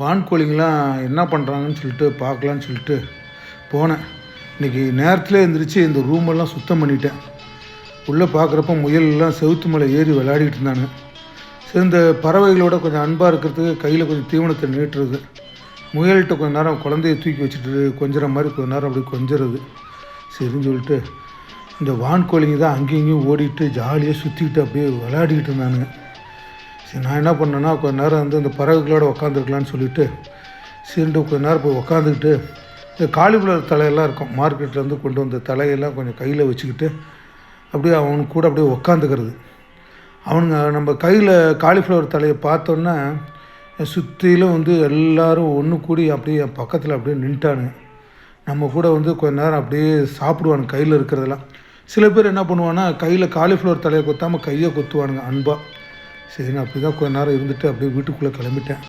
வான்கோழிங்கெலாம் என்ன பண்ணுறாங்கன்னு சொல்லிட்டு பார்க்கலான்னு சொல்லிட்டு போனேன். இன்றைக்கி நேரத்தில் எழுந்திரிச்சு இந்த ரூமெல்லாம் சுத்தம் பண்ணிட்டேன். உள்ளே பார்க்குறப்ப முயலெல்லாம் செவுத்து மலை ஏறி விளையாடிட்டு இருந்தாங்க சரி இந்த பறவைகளோட கொஞ்சம் அன்பாக இருக்கிறதுக்கு கையில் கொஞ்சம் தீவனத்தை நீட்டுறது. முயல்கிட்ட கொஞ்ச நேரம் குழந்தைய தூக்கி வச்சுட்டு கொஞ்சிற மாதிரி கொஞ்ச நேரம் அப்படி கொஞ்சிறது. சரின்னு சொல்லிட்டு இந்த வான்கோழிங்க தான் அங்கேயும் இங்கேயும் ஓடிட்டு ஜாலியாக சுற்றிக்கிட்டு அப்படியே விளையாடிக்கிட்டு இருந்தானுங்க. சரி நான் என்ன பண்ணேன்னா கொஞ்ச நேரம் வந்து இந்த பறவைகளோட உக்காந்துருக்கலான்னு சொல்லிட்டு சீண்டு கொஞ்ச நேரம் போய் உக்காந்துக்கிட்டு இந்த காலிஃப்ளவர் தலையெல்லாம் இருக்கும். மார்க்கெட்லேருந்து கொண்டு வந்த தலையெல்லாம் கொஞ்சம் கையில் வச்சுக்கிட்டு அப்படியே அவனு கூட அப்படியே உக்காந்துக்கிறது. அவனுங்க நம்ம கையில் காலிஃப்ளவர் தலையை பார்த்தோன்னே சுற்றிலும் வந்து எல்லாரும் ஒன்று கூடி அப்படியே என் பக்கத்தில் அப்படியே நின்ட்டானுங்க. நம்ம கூட வந்து கொஞ்ச நேரம் அப்படியே சாப்பிடுவானுங்க கையில் இருக்கிறதெல்லாம். சில பேர் என்ன பண்ணுவான்னா கையில் காலிஃப்ளவர் தலையை கொத்தாமல் கையை கொத்துவானுங்க அன்பாக சரி நான் அப்படி தான் கொஞ்ச நேரம் இருந்துட்டு அப்படியே வீட்டுக்குள்ளே கிளம்பிட்டேன்.